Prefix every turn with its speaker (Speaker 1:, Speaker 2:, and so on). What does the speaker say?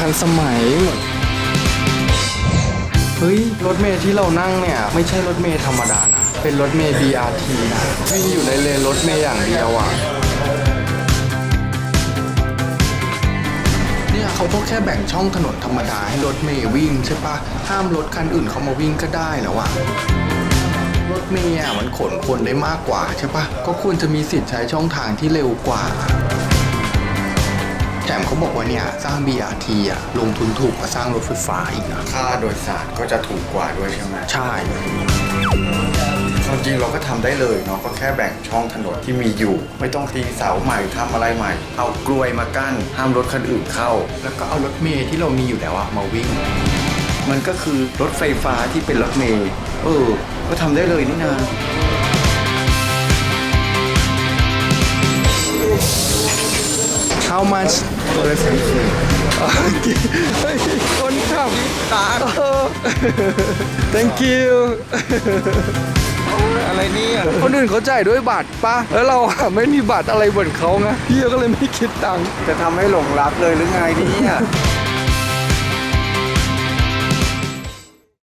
Speaker 1: ทันสมัยหมดเฮ้ย รถเมย์ที่เรานั่งเนี่ย ไม่ใช่รถเมย์ธรรมดานะ เป็นรถเมย์ BRT นะวิ่งอยู่ในเลนรถเมย์อย่างเดียวอะเนี่ยเขาก็แค่แบ่งช่องถนนธรรมดาให้รถเมย์วิ่งใช่ปะห้ามรถคันอื่นเขามาวิ่งก็ได้แล้วอะรถเมย์อะมันขนคนได้มากกว่าใช่ปะก็ควรจะมีสิทธิ์ใช้ช่องทางที่เร็วกว่า แถมเขาบอกว่าเนี่ยสร้าง BRT อะลงทุนถูกกว่าสร้างรถไฟฟ้าอีกนะ
Speaker 2: ค่าโดยสารก็จะถูกกว่าด้วยใช่ไหม
Speaker 1: ใช่
Speaker 2: ความจริงเราก็ทำได้เลยเนาะก็แค่แบ่งช่องถนนที่มีอยู่ ไม่ต้องตีเสาใหม่ทำอะไรใหม่ เอากลวยมากั้นห้ามรถคันอื่นเข้า
Speaker 1: แล้วก็เอารถเมย์ที่เรามีอยู่แล้วอะมาวิ่ง
Speaker 2: มันก็คือรถไฟฟ้าที่เป็นรถเมล์เออ ก็ทำได้เลยนี่นา
Speaker 1: How much โอเคเฮ้ยคนขับตา thank you
Speaker 2: อะไรเนี่ย
Speaker 1: คนอื่นเขาจ่ายด้วยบัตรปะแล้วเราอะไม่มีบัตรอะไรเหมือนเขาไงพี่ก็เลยไม่คิดตังค์
Speaker 2: จะทำให้หลงรักเลยหรือไงเนี่ย